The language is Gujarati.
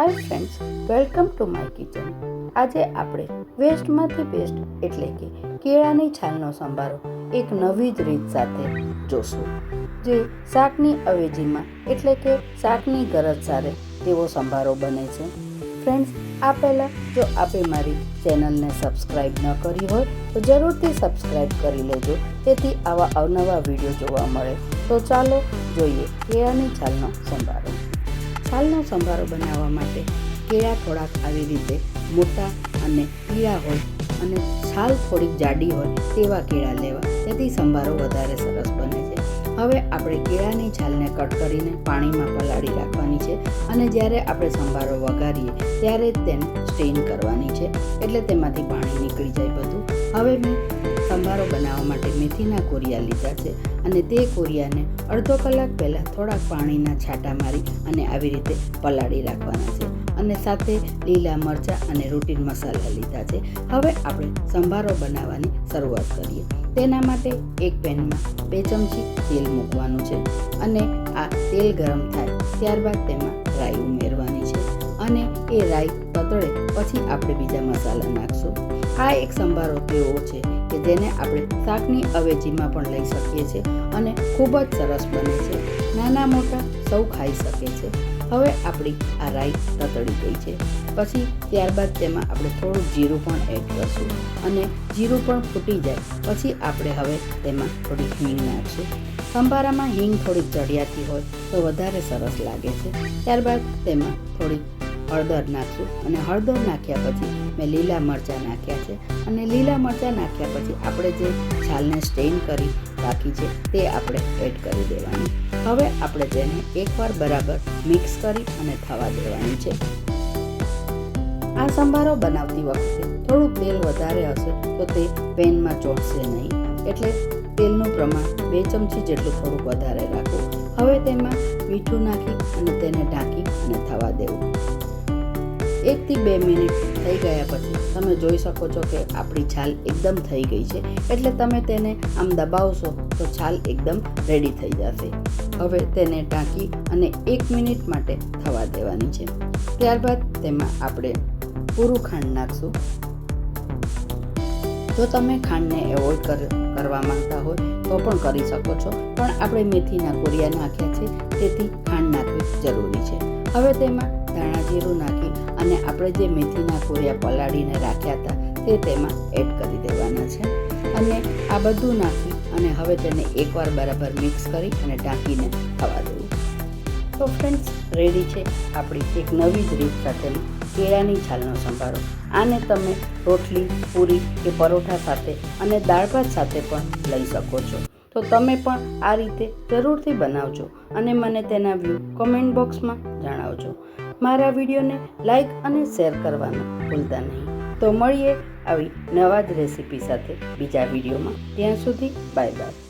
Hi friends welcome to my kitchen આજે આપણે વેસ્ટમાંથી બેસ્ટ એટલે કે કેળાની છાલનો સંભારો એક નવી જ રીત સાથે જોશું. જે શાકની અવેજીમાં એટલે કે શાકની ગરજ સારે તેવો સંભારો બને છે. ફ્રેન્ડ્સ આ પહેલાં જો આપે મારી ચેનલને સબસ્ક્રાઈબ ન કરી હોય, તો જરૂરથી સબસ્ક્રાઈબ કરી લેજો. તેથી આવા અવનવા વીડિયો જોવા મળે. તો ચાલો જોઈએ કેળાની છાલનો સંભારો. છાલનો સંભારો બનાવવા માટે કેળા થોડાક આવી રીતે મોટા અને પીળા હોય અને છાલ થોડીક જાડી હોય તેવા કેળા લેવા. તેથી સંભારો વધારે સરસ બને છે. હવે આપણે કેળાની છાલને કટ કરીને પાણીમાં પલાળી રાખવાની છે અને જ્યારે આપણે સંભારો વઘારીએ ત્યારે તેને સ્ટેન કરવાની છે એટલે તેમાંથી પાણી નીકળી જાય બધું. હવે મેં સંભારો બનાવવા માટે મેથીના કોરિયા લીધા છે અને તે કોરિયાને અડધો કલાક પહેલાં થોડાક પાણીના છાંટા મારી અને આવી રીતે પલાળી રાખવાના છે અને સાથે લીલા મરચાં અને રૂટીન મસાલા લીધા છે. હવે આપણે સંભારો બનાવવાની શરૂઆત કરીએ. તેના માટે એક પેનમાં બે ચમચી તેલ મૂકવાનું છે અને આ તેલ ગરમ થાય ત્યારબાદ તેમાં રાઈ ઉમેરવાની છે અને એ રાઈ પતળે પછી આપણે બીજા મસાલા નાખશું. આ એક સંભારો તેવો છે કે જેને આપણે શાકની અવેજીમાં પણ લઈ શકીએ છીએ અને ખૂબ જ સરસ બને છે. નાના મોટા સૌ ખાઈ શકે છે. હવે આપણી આ રાઈ તતડી ગઈ છે. પછી ત્યારબાદ તેમાં આપણે થોડું જીરું પણ એડ કરશું અને જીરું પણ ફૂટી જાય. પછી આપણે હવે તેમાં થોડી હિંગ નાખશું. સંભારામાં હિંગ થોડીક ચડિયાતી હોય તો વધારે સરસ લાગે છે. ત્યારબાદ તેમાં થોડી હળદર નાખશું અને હળદર નાખ્યા પછી મેં લીલા મરચાં નાખ્યા છે અને લીલા મરચાં નાખ્યા પછી આપણે જે છાલને સ્ટેઇન કરી રાખી છે તે આપણે એડ કરી દેવાની. હવે આપણે તેને એકવાર બરાબર મિક્સ કરી અને થવા દેવાની છે. આ સંભારો બનાવતી વખતે થોડું તેલ વધારે હશે તો તે પેનમાં ચોટશે નહીં. એટલે તેલનું પ્રમાણ બે ચમચી જેટલું થોડુંક વધારે રાખવું. હવે તેમાં મીઠું નાખી અને તેને ઢાંકી અને થવા દેવું. એકથી બે મિનિટ થઈ ગયા પછી તમે જોઈ શકો છો કે આપણી છાલ એકદમ થઈ ગઈ છે. એટલે તમે તેને આમ દબાવશો તો છાલ એકદમ રેડી થઈ જશે. હવે તેને ટાંકી અને એક મિનિટ માટે થવા દેવાની છે. ત્યારબાદ તેમાં આપણે પૂરું ખાંડ નાખશું. જો તમે ખાંડને એવોઇડ કર, કરવા માંગતા હોય તો પણ કરી શકો છો. પણ આપણે મેથીના કોરિયા નાખ્યા છે, તેથી ખાંડ નાખવી જરૂરી છે. હવે તેમાં ધાણા જીરું નાખી અને આપણે જે મેથીના કોરિયા પલાળીને રાખ્યા હતા, તે તેમાં એડ કરી દેવાના છે. અને આ બધું નાખી અને હવે તેને એકવાર બરાબર મિક્સ કરી અને ઢાંકીને થવા દેવું તો ફ્રેન્ડ્સ રેડી છે આપણી એક નવી જ રીત સાથેનો કેળાની છાલનો સંભારો. આને તમે રોટલી, પૂરી કે પરોઠા સાથે અને દાળ ભાત સાથે પણ લઈ શકો છો. તો તમે પણ આ રીતે જરૂરથી બનાવજો અને મને તેના વ્યૂ કોમેન્ટ બોક્સમાં જણાવજો. મારા વિડીયોને લાઈક અને શેર કરવાનું ભૂલતા નહીં. તો મળીએ આવી નવા જ રેસીપી સાથે બીજા વિડીયોમાં. ત્યાં સુધી બાય બાય